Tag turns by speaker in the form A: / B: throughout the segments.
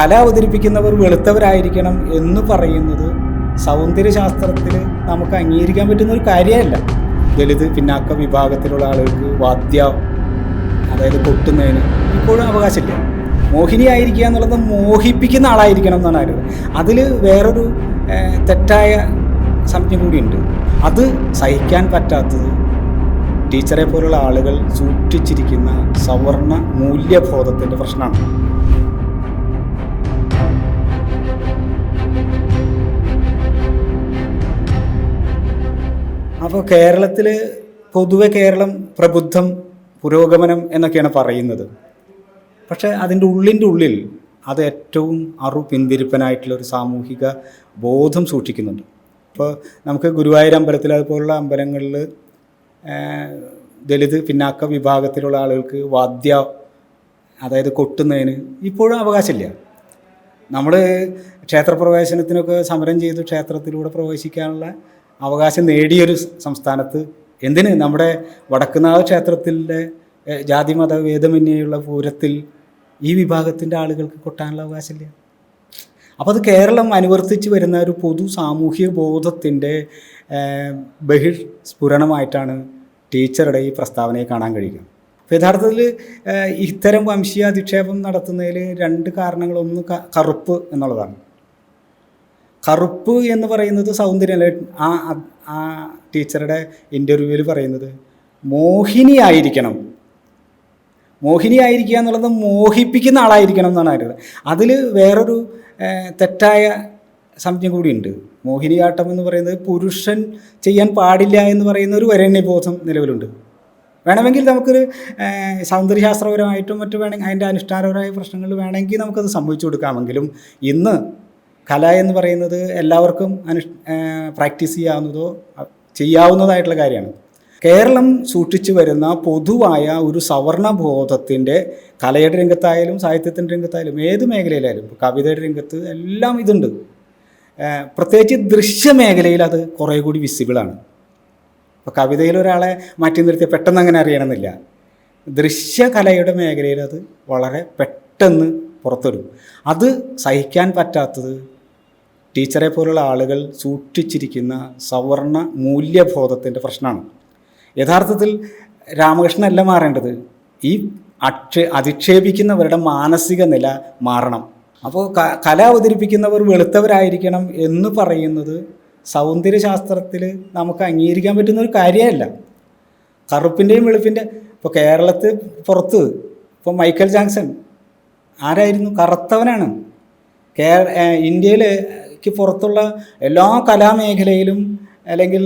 A: കല അവതരിപ്പിക്കുന്നവർ വെളുത്തവരായിരിക്കണം എന്ന് പറയുന്നത് സൗന്ദര്യശാസ്ത്രത്തിൽ നമുക്ക് അംഗീകരിക്കാൻ പറ്റുന്ന ഒരു കാര്യമല്ല. ദളിത് പിന്നാക്ക വിഭാഗത്തിലുള്ള ആളുകൾക്ക് വാദ്യ അതായത് കൊട്ടുന്നതിന് ഇപ്പോഴും അവകാശമില്ല. മോഹിനി ആയിരിക്കുക എന്നുള്ളത് മോഹിപ്പിക്കുന്ന ആളായിരിക്കണം എന്നാണ് ആരോ അതിൽ വേറൊരു തെറ്റായ സംജ്ഞ കൂടിയുണ്ട്. അത് സഹിക്കാൻ പറ്റാത്തത് ടീച്ചറെ പോലുള്ള ആളുകൾ സൂക്ഷിച്ചിരിക്കുന്ന സവർണ മൂല്യബോധത്തിന്റെ പ്രശ്നമാണ്. അപ്പോൾ കേരളത്തിൽ പൊതുവെ കേരളം പ്രബുദ്ധം പുരോഗമനം എന്നൊക്കെയാണ് പറയുന്നത്. പക്ഷേ അതിന്റെ ഉള്ളിന്റെ ഉള്ളിൽ അത് ഏറ്റവും അറു പിന്തിരിപ്പനായിട്ടുള്ള ഒരു സാമൂഹിക ബോധം സൂക്ഷിക്കുന്നുണ്ട്. ഇപ്പോൾ നമുക്ക് ഗുരുവായൂർ അമ്പലത്തിൽ അതുപോലുള്ള അമ്പലങ്ങളിൽ ദളിത് പിന്നാക്ക വിഭാഗത്തിലുള്ള ആളുകൾക്ക് വാദ്യ അതായത് കൊട്ടുന്നതിന് ഇപ്പോഴും അവകാശമില്ല. നമ്മൾ ക്ഷേത്രപ്രവേശനത്തിനൊക്കെ സമരം ചെയ്ത് ക്ഷേത്രത്തിലൂടെ പ്രവേശിക്കാനുള്ള അവകാശം നേടിയൊരു സംസ്ഥാനത്ത്. എന്തിന്? നമ്മുടെ വടക്കുനാഥ ക്ഷേത്രത്തിലെ ജാതി ജാതിമത ഭേദമന്യുള്ള പൂരത്തിൽ ഈ വിഭാഗത്തിന്റെ ആളുകൾക്ക് കൊട്ടാനുള്ള അവകാശമില്ല. അപ്പോൾ അത് കേരളം അനുവർത്തിച്ച് വരുന്ന ഒരു പൊതു സാമൂഹിക ബോധത്തിന്റെ ബഹിർസ്ഫുരണമായിട്ടാണ് ടീച്ചറുടെ ഈ പ്രസ്താവനയെ കാണാൻ കഴിയുക. അപ്പോൾ യഥാർത്ഥത്തിൽ ഇത്തരം വംശീയ അധിക്ഷേപം നടത്തുന്നതിൽ രണ്ട് കാരണങ്ങളൊന്ന് കറുപ്പ് എന്നുള്ളതാണ്. കറുപ്പ് എന്ന് പറയുന്നത് സൗന്ദര്യമല്ല? ആ ആ- ടീച്ചറുടെ ഇന്റർവ്യൂവിൽ പറയുന്നത് മോഹിനി ആയിരിക്കണം. മോഹിനി ആയിരിക്കുക എന്നുള്ളത് മോഹിപ്പിക്കുന്ന ആളായിരിക്കണം എന്നാണ് അറിയുന്നത് അതിൽ വേറൊരു തെറ്റായ സംശയം കൂടിയുണ്ട് മോഹിനിയാട്ടം എന്ന് പറയുന്നത് പുരുഷൻ ചെയ്യാൻ പാടില്ല എന്ന് പറയുന്ന ഒരു വരണ്യബോധം നിലവിലുണ്ട്. വേണമെങ്കിൽ നമുക്കൊരു സൗന്ദര്യശാസ്ത്രപരമായിട്ടും മറ്റു വേണമെങ്കിൽ അതിന്റെ അനുഷ്ഠാനപരമായ പ്രശ്നങ്ങൾ വേണമെങ്കിൽ നമുക്കത് സംഭവിച്ചു കൊടുക്കാമെങ്കിലും ഇന്ന് കല എന്ന് പറയുന്നത് എല്ലാവർക്കും അനുഷ് പ്രാക്ടീസ് ചെയ്യാവുന്നതോ ചെയ്യാവുന്നതായിട്ടുള്ള കാര്യമാണ്. കേരളം സൂക്ഷിച്ചു വരുന്ന പൊതുവായ ഒരു സവർണ ബോധത്തിന്റെ കലയുടെ രംഗത്തായാലും സാഹിത്യത്തിന്റെ രംഗത്തായാലും ഏത് മേഖലയിലായാലും കവിതയുടെ രംഗത്ത് എല്ലാം ഇതുണ്ട്. പ്രത്യേകിച്ച് ദൃശ്യമേഖലയിൽ അത് കുറേ കൂടി വിസിബിളാണ് ഇപ്പോൾ കവിതയിൽ ഒരാളെ മാറ്റി നിർത്തിയ പെട്ടെന്ന് അങ്ങനെ അറിയണമെന്നില്ല. ദൃശ്യകലയുടെ മേഖലയിൽ അത് വളരെ പെട്ടെന്ന് പുറത്തുവരും അത് സഹിക്കാൻ പറ്റാത്തത് ടീച്ചറെ പോലുള്ള ആളുകൾ സൂക്ഷിച്ചിരിക്കുന്ന സവർണ മൂല്യബോധത്തിന്റെ പ്രശ്നമാണ്. യഥാർത്ഥത്തിൽ രാമകൃഷ്ണനല്ല മാറേണ്ടത്. ഈ അക്ഷേ അധിക്ഷേപിക്കുന്നവരുടെ മാനസിക നില മാറണം. അപ്പോൾ ക കല അവതരിപ്പിക്കുന്നവർ വെളുത്തവരായിരിക്കണം എന്ന് പറയുന്നത് സൗന്ദര്യശാസ്ത്രത്തിൽ നമുക്ക് അംഗീകരിക്കാൻ പറ്റുന്ന ഒരു കാര്യമല്ല. കറുപ്പിന്റെയും വെളുപ്പിന്റെ ഇപ്പോൾ കേരളത്തിൽ പുറത്ത് ഇപ്പോൾ മൈക്കൽ ജാക്സൺ ആരായിരുന്നു? കറുത്തവനാണ്. കേ ഇന്ത്യയിലേക്ക് പുറത്തുള്ള എല്ലാ കലാമേഖലയിലും അല്ലെങ്കിൽ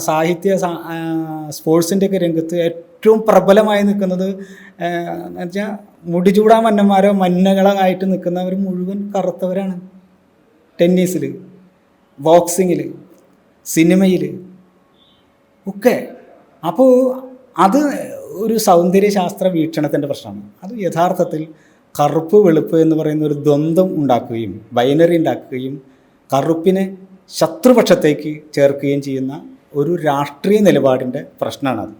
A: സാഹിത്യ സാ- ആ, സ്പോർട്സിന്റെ ഒക്കെ രംഗത്ത് ഏറ്റവും പ്രബലമായി നിൽക്കുന്നത് എന്ന് വെച്ചാൽ മുടിചൂടാ മന്നന്മാരോ മഞ്ഞകളായിട്ട് നിൽക്കുന്നവർ മുഴുവൻ കറുത്തവരാണ് ടെന്നീസിൽ ബോക്സിങ്ങിൽ സിനിമയിൽ ഒക്കെ. അപ്പോൾ അത് ഒരു സൗന്ദര്യശാസ്ത്ര വീക്ഷണത്തിന്റെ പ്രശ്നമാണ്. അത് യഥാർത്ഥത്തിൽ കറുപ്പ് വെളുപ്പ് എന്ന് പറയുന്ന ഒരു ദ്വന്ദ്ം ഉണ്ടാക്കുകയും ബൈനറി ഉണ്ടാക്കുകയും കറുപ്പിനെ ശത്രുപക്ഷത്തേക്ക് ചേർക്കുകയും ചെയ്യുന്ന ഒരു രാഷ്ട്രീയ നിലപാടിന്റെ പ്രശ്നമാണത്.